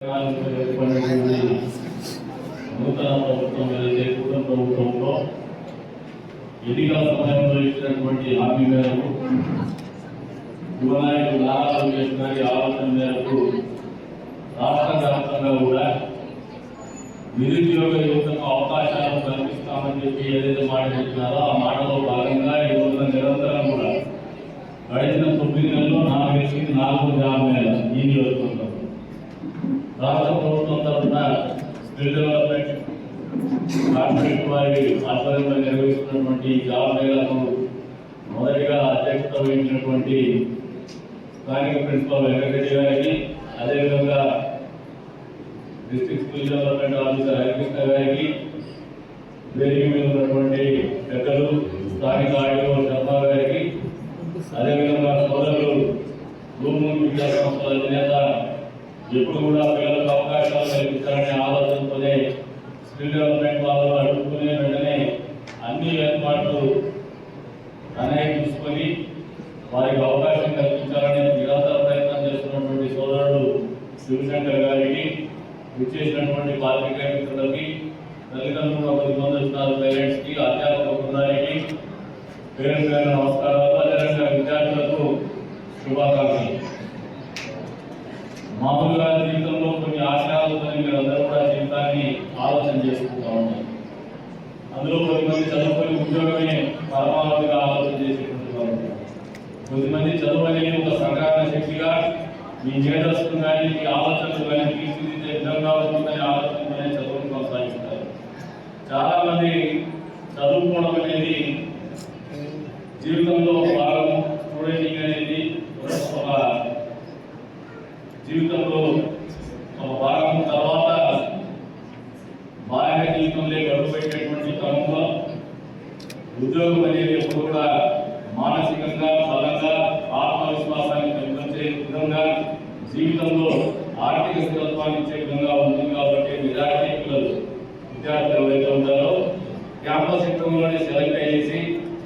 ఏర్పడినటువంటి నూతన ప్రభుత్వం ఏదైతే కూటమి ప్రభుత్వంలో ఎన్నికల సమయంలో ఇచ్చినటువంటి హామీ మేరకు యువనాయకులు నారా లోకేష్ గారి ఆలోచన మేరకు రాష్ట్ర వ్యాప్తంగా కూడా నిరుద్యోగ యువతకు అవకాశాలను కల్పిస్తామని చెప్పి ఏదైతే మాట చెప్పినారో ఆ మాటలో భాగంగా ఈ రోజున నిరంతరం కూడా గడిచిన తొమ్మిది నెలల్లో నాకు వేసింది నాలుగు జాబ్ మేళ ఈ నియోజకవర్గంలో రాష్ట్ర ప్రభుత్వం తరఫున స్కిల్ డెవలప్మెంట్ కార్పొరేట్ వారి ఆధ్వర్యంలో నిర్వహిస్తున్నటువంటి ఈ జాబ్ మొదటిగా అధ్యక్షత వహించినటువంటి స్థానిక ప్రిన్సిపల్ వెంకటరెడ్డి గారికి అదేవిధంగా district skill development officer Harikrishna గారికి వేదిక మీద ఉన్నటువంటి పెద్దలు స్థానిక ఆడియో శర్మ గారికి అదేవిధంగా సోదరులు భూమి విద్యా సంస్థల అధినేత ఎప్పుడు కూడా పిల్లలకు అవకాశాలు కల్పించాలనే ఆలోచనతోనే స్కిల్ డెవలప్మెంట్ వాళ్ళు అడుగుకునే వెంటనే అన్ని ఏర్పాట్లు అనేది చూసుకొని వారికి అవకాశం కల్పించాలని నిరంతర ప్రయత్నం చేస్తున్నటువంటి సోదరుడు శివశంకర్ గారికి విచ్చేసినటువంటి పాత్రికేయ మిత్రులకి తల్లిదండ్రులు పది మంది వచ్చినారు పేరెంట్స్కి అధ్యాపక బృందానికి పేరు పేరు నమస్కారాలు అదేవిధంగా విద్యార్థులకు శుభాకాంక్షలు. మామూలుగా జీవితంలో కొన్ని ఆశయాలు మీరు అందరూ కూడా జీవితాన్ని ఆలోచన చేసుకుంటా ఉంటారు. అందులో కొద్దిమంది చదువుకొని ఉద్యోగమే పరమావధిగా ఆలోచన చేసేటువంటి వారు కొద్దిమంది చదువు అనేది ఒక సంగ్రహణ శక్తిగా మీ మేధస్సును కానీ మీ ఆలోచనలు కానీ తీర్చిదిద్దే విధంగా ఉంటుందని ఆలోచనతోనే చదువును కొనసాగిస్తారు. చాలా మంది చదువుకోవడం అనేది జీవితంలో ఒక భాగం స్టూడెంటింగ్ అనేది ఒక జీవితంలో ఒక భాగం తర్వాత బాహ్య జీవితంలో గడుపు పెట్టేటువంటి క్రమంలో ఉద్యోగం అనేది ఎప్పుడు కూడా మానసికంగా బలంగా ఆత్మవిశ్వాసాన్ని పెంపొందే విధంగా జీవితంలో ఆర్థిక స్థిరత్వాన్ని ఇచ్చే విధంగా ఉంటుంది కాబట్టి విద్యార్థి పిల్లలు విద్యార్థులు ఎవరైతే ఉంటారో క్యాంపస్ ఇంటర్వ్యూలోనే సెలెక్ట్ అయ్యేసి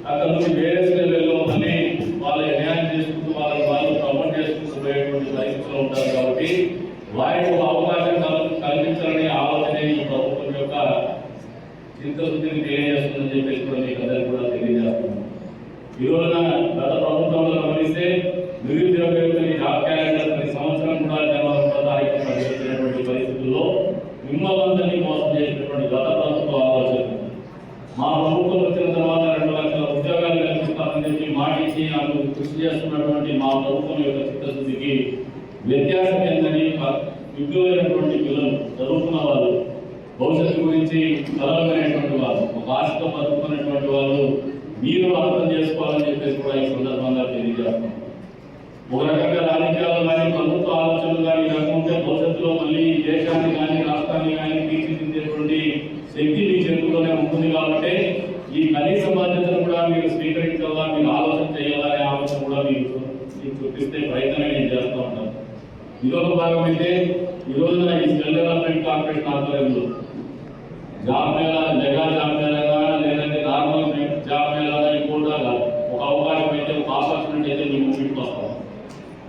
అక్కడ నుంచి వేరే లెవెల్లో మళ్ళీ వాళ్ళు న్యాయం చేసుకుంటూ వాళ్ళని వాళ్ళు ప్రమోట్ చేసుకుంటూ పోయేటువంటి పరిస్థితిలో ఉంటారు కాబట్టి వారికి అవకాశం కల్- కల్పించాలనే ఆలోచన ఈ ప్రభుత్వం యొక్క చిత్తశుద్ధిని తెలియజేస్తుందని చెప్పేసి కూడా మీకు అందరికీ కూడా తెలియజేస్తున్నాం ఈ రోజున గత ప్రభుత్వంలో గమనిస్తే నిరుద్యోగ యువతని జాబ్ క్యాలెండర్ ప్రతి సంవత్సరం కూడా జనవరి ఒకటో తారీఖు ప్రకటించినటువంటి పరిస్థితుల్లో మిమ్మల్ని మోసం చేసినటువంటి గత ప్రభుత్వ ఆలోచన మా ప్రభుత్వం వచ్చిన తర్వాత రెండు లక్షల ఉద్యోగాలు కల్పిస్తామని చెప్పి మాటించి అందుకు కృషి చేస్తున్నటువంటి మా ప్రభుత్వం యొక్క చిత్తశుద్ధికి వ్యత్యాసం ఏంటని విజ్ఞులైనటువంటి పిల్లలు చదువుకున్న వాళ్ళు భవిష్యత్తు గురించి కలవమైనటువంటి వాళ్ళు ఒక ఆశతో బతుకున్నటువంటి వాళ్ళు మీరు అర్థం చేసుకోవాలని చెప్పేసి కూడా ఈ సందర్భంగా తెలియజేస్తాం ఒక రకంగా రాజకీయాలు కానీ ప్రభుత్వ ఆలోచనలు కానీ కాకుండా భవిష్యత్తులో మళ్ళీ దేశాన్ని కానీ రాష్ట్రాన్ని కానీ తీర్చిదిద్దేటువంటి శక్తి మీ చేతుల్లోనే ఉంటుంది కాబట్టి ఈ కనీస బాధ్యతను కూడా మీరు స్వీకరించాలా మీరు ఆలోచన చేయాలా అనే ఆలోచన కూడా మీకు మీకు చూపిస్తే ప్రయత్నం నేను చేస్తూ ఉంటాను. ఇదొక భాగం అయితే ఈ రోజున ఈ స్కిల్ డెవలప్మెంట్ కార్పొరేషన్ ఆధ్వర్యంలో జాబ్ మేళా మెగా జాబ్ మేళాగా లేదంటే నార్మల్ జాబ్ మేళాగా ఇంకోటా కాదు. ఒక అవకాశం అయితే ఒక ఆపర్చునిటీ అయితే మీ ముందుకు వస్తాం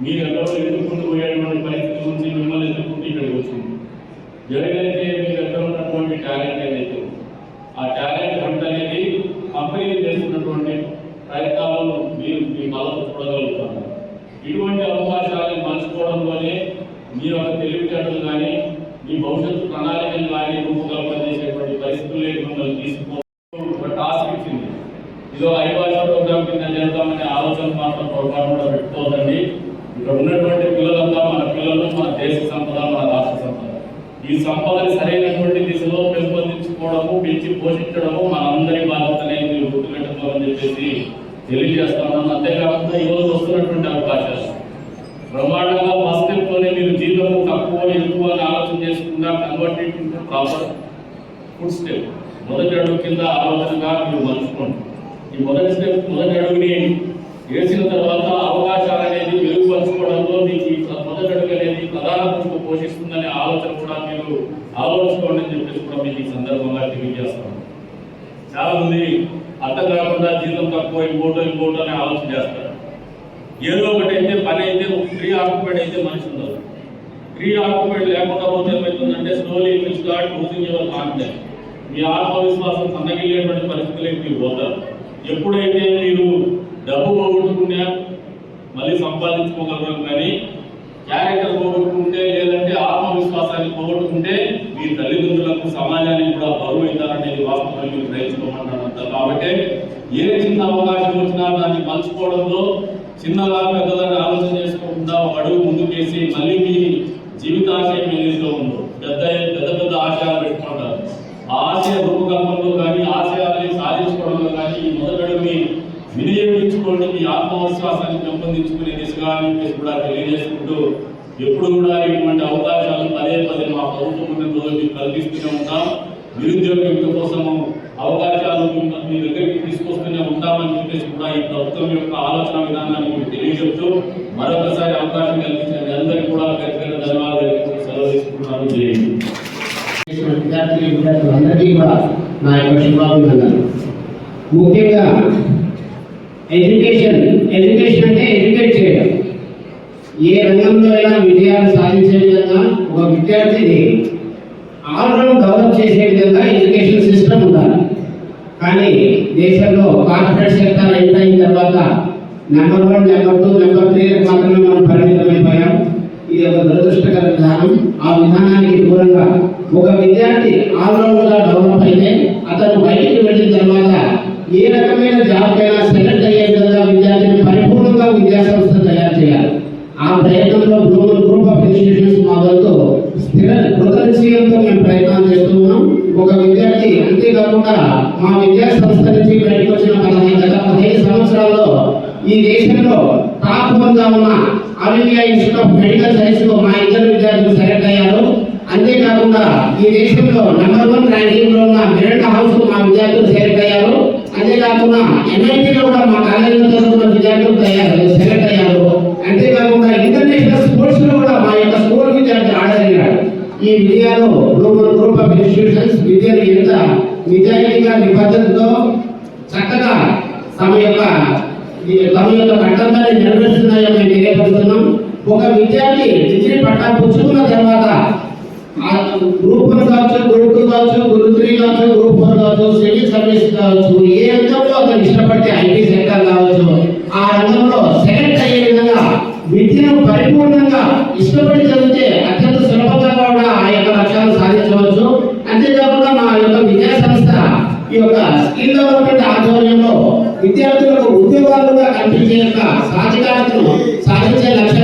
మీరు ఎక్కడో ఎదుర్కొంటూ పోయేటువంటి పరిస్థితి నుంచి మిమ్మల్ని ఎదుర్కొంటూ ఇక్కడికి వచ్చింది ఎవరైతే మీ దగ్గర ఉన్నటువంటి టాలెంట్ ఏదైతే ఉందో, ఆ టాలెంట్ హంట్ అనేది కంపెనీలు చేస్తున్నటువంటి ప్రయత్నాలు మీరు మీ కళ్ళతో చూడగలుగుతున్నారు ఇటువంటి అవకాశాలను మలుచుకోవడంలోనే మీ యొక్క తెలివితేటలు కానీ మీ భవిష్యత్తు ప్రణాళికలు కానీ రూపకల్పన చేసేటువంటి పరిస్థితుల్లో మిమ్మల్ని తీసుకో ఒక టాస్క్ ఇచ్చింది ఇదో ఐభాష ప్రోగ్రామ్ కింద చేద్దామనే ఆలోచన మాత్రం పొరపాటు కూడా పెట్టుకోవద్దండి ఇక్కడ ఉన్నటువంటి పిల్లలంతా మన పిల్లలు మన దేశ సంపద మన రాష్ట్ర సంపద. ఈ సంపదని సరైనటువంటి దిశలో పెంపొందించుకోవడము పెంచి పోషించడము మన అందరి బాధ్యతనే మీరు గుర్తుపెట్టుకోవాలని చెప్పేసి తెలియజేస్తున్నాను అంతేకాకుండా ఈ రోజు వస్తున్నటువంటి అవకాశాలు. బ్రహ్మాండంగా ఫస్ట్ స్టెప్తోనే మీరు జీతం తక్కువ ఎక్కువ అని ఆలోచన చేసుకుండా కన్వర్టెడ్ ప్రాపర్ ఫుడ్ స్టెప్. మొదటి అడుగు కింద ఆలోచనగా మీరు మలుచుకోండి. ఈ మొదటి స్టెప్ మొదటి అడుగుని వేసిన తర్వాత అవకాశాలు అనేది మెరుగుపరచుకోవడంలో మీకు మొదటి అడుగు అనేది ప్రధాన పాత్ర పోషిస్తుందనే ఆలోచన కూడా మీరు ఆలోచించుకోండి అని చెప్పేసి కూడా మీకు ఈ సందర్భంగా తెలియజేస్తాను చాలామంది అర్థం కాకుండా జీతం తక్కువ ఇంకోటో ఇంకోటో అనే ఆలోచన చేస్తారు. ఏదో ఒకటి అయితే పని అయితే ఫ్రీ ఆక్యుపైడ్ అయితే మనిషి ఉండదు. ప్రీ ఆక్యుపైడ్ లేకుండా పోతే ఏమవుతుందంటే slowly will start losing your confidence మీ ఆత్మవిశ్వాసం సన్నగిల్లేటువంటి పరిస్థితులకి మీరు పోతారు. ఎప్పుడైతే మీరు డబ్బు పోగొట్టుకున్నా మళ్ళీ సంపాదించుకోగలరు కానీ క్యారెక్టర్ పోగొట్టుకుంటే లేదంటే ఆత్మవిశ్వాసాన్ని పోగొట్టుకుంటే మీ తల్లిదండ్రులకు సమాజానికి కూడా బరువు అవుతారనేది వాస్తవం మీరు గ్రహించుకోమంటారు కాబట్టి ఏ చిన్న అవకాశం వచ్చినా దాన్ని మలుచుకోవడంలో చిన్నలా పెద్దదాన్ని ఆలోచన చేసుకోకుండా ఒక అడుగు ముందుకేసి మళ్ళీ మీ జీవితాశయం ఏదైతే వినియోగించుకోండి మీ ఆత్మవిశ్వాసాన్ని పెంపొందించుకునే దిశగా చెప్పేసి కూడా తెలియజేసుకుంటూ ఎప్పుడు కూడా ఇటువంటి అవకాశాలు పదే పదే మా ప్రభుత్వం ఉన్న రోజు మీకు కల్పిస్తూనే ఉంటాం. నిరుద్యోగ యువత కోసము అవకాశాలు మీ- దగ్గరికి తీసుకొస్తూనే ఉంటామని చెప్పేసి కూడా ఈ ప్రభుత్వం యొక్క ఆలోచన విధానాన్ని మీకు తెలియజెప్తూ మరొకసారి అవకాశం కల్పించిన మీ అందరికీ కూడా గట్టిగా ధన్యవాదాలు సెలవు తీసుకుంటున్నాను. విద్యార్థులు విద్యార్థులందరికీ కూడా నా యొక్క శుభాభినందనలు. ముఖ్యంగా ఎడ్యుకేషన్ ఎడ్యుకేషన్ అంటే ఎడ్యుకేట్ చేయడం. ఏ రంగంలో అయినా విజయాలు సాధించే విధంగా ఒక విద్యార్థిని ఆల్రౌండ్ డెవలప్ చేసే విధంగా ఎడ్యుకేషన్ సిస్టమ్ ఉండాలి. కానీ దేశంలో కార్పొరేట్ సెక్టర్ ఎంటర్ అయిన తర్వాత number one number two number త్రీలకు మాత్రమే మనం పరిమితమైపోయాం. ఇది ఒక దురదృష్టకర విధానం. ఆ విధానానికి దూరంగా ఒక విద్యార్థి ఆల్రౌండ్గా డెవలప్ అయితే అతను బయటికి వెళ్ళిన తర్వాత ఏ రకమైన జాబ్ అయినా సెలెక్ట్ అయ్యే విధంగా విద్యార్థిని పరిపూర్ణంగా విద్యాసంస్థ తయారు చేయాలి. ఆ ప్రయత్నంలో గ్లోబల్ గ్రూప్ ఆఫ్ ఇన్స్టిట్యూషన్స్ మొదలుతో స్థిర కృతనిశ్చయంతో మేము ప్రయత్నాలు చేస్తున్నాం. ఒక విద్యార్థి అంతేకాకుండా మా విద్యా సంస్థ నుంచి బయటకు వచ్చిన పదహైదు గత పదిహేను సంవత్సరాల్లో ఈ దేశంలో టాప్ వన్గా ఉన్న all India institute of medical సైన్స్లో మా ఇద్దరు విద్యార్థులు సెలెక్ట్ అయ్యారు. అంతేకాకుండా ఈ దేశంలో నెంబర్ వన్ ర్యాంకింగ్లో ఉన్న మెరిట్ హౌస్ మా విద్యార్థులు సెలెక్ట్ అయ్యారు. కాకుండా MIT లో కూడా మా కాలేజీలో చదువుకున్న విద్యార్థులు తయారు సెలెక్ట్ అయ్యారు. అంతేకాకుండా ఇంటర్నేషనల్ స్పోర్ట్స్లో కూడా మా యొక్క స్కూల్ విద్యార్థి ఆడగలిగాడు. ఈ విజయాలు గ్లోబల్ గ్రూప్ ఆఫ్ ఇన్స్టిట్యూషన్స్ విద్యను ఎంత నిజాయితీగా నిబద్ధతతో చక్కగా తమ యొక్క తమ యొక్క కర్తవ్యాన్ని నెరవేరుస్తున్నాయో మేము తెలియపరుస్తున్నాం. ఒక విద్యార్థి డిగ్రీ పట్టా పుచ్చుకున్న తర్వాత గ్రూప్ వన్ కావచ్చు గ్రూప్ టూ కావచ్చు గ్రూప్ త్రీ కావచ్చు గ్రూప్ ఫోర్ కావచ్చు సివిల్ సర్వీస్ కావచ్చు ఏ రంగంలో ఐటీ సెక్టర్ కావచ్చు ఆ రంగంలో సెలెక్ట్ అయ్యే విధంగా విద్యను పరిపూర్ణంగా ఇష్టపడి చదివితే అత్యంత సులభంగా కూడా ఆ యొక్క లక్ష్యాలు సాధించవచ్చు. అంతేకాకుండా మా యొక్క విద్యా సంస్థ ఈ యొక్క స్కిల్ డెవలప్మెంట్ ఆధ్వర్యంలో విద్యార్థులకు ఉద్యోగాలుగా కల్పించే యొక్క సాధికారతను సాధించే లక్ష్యం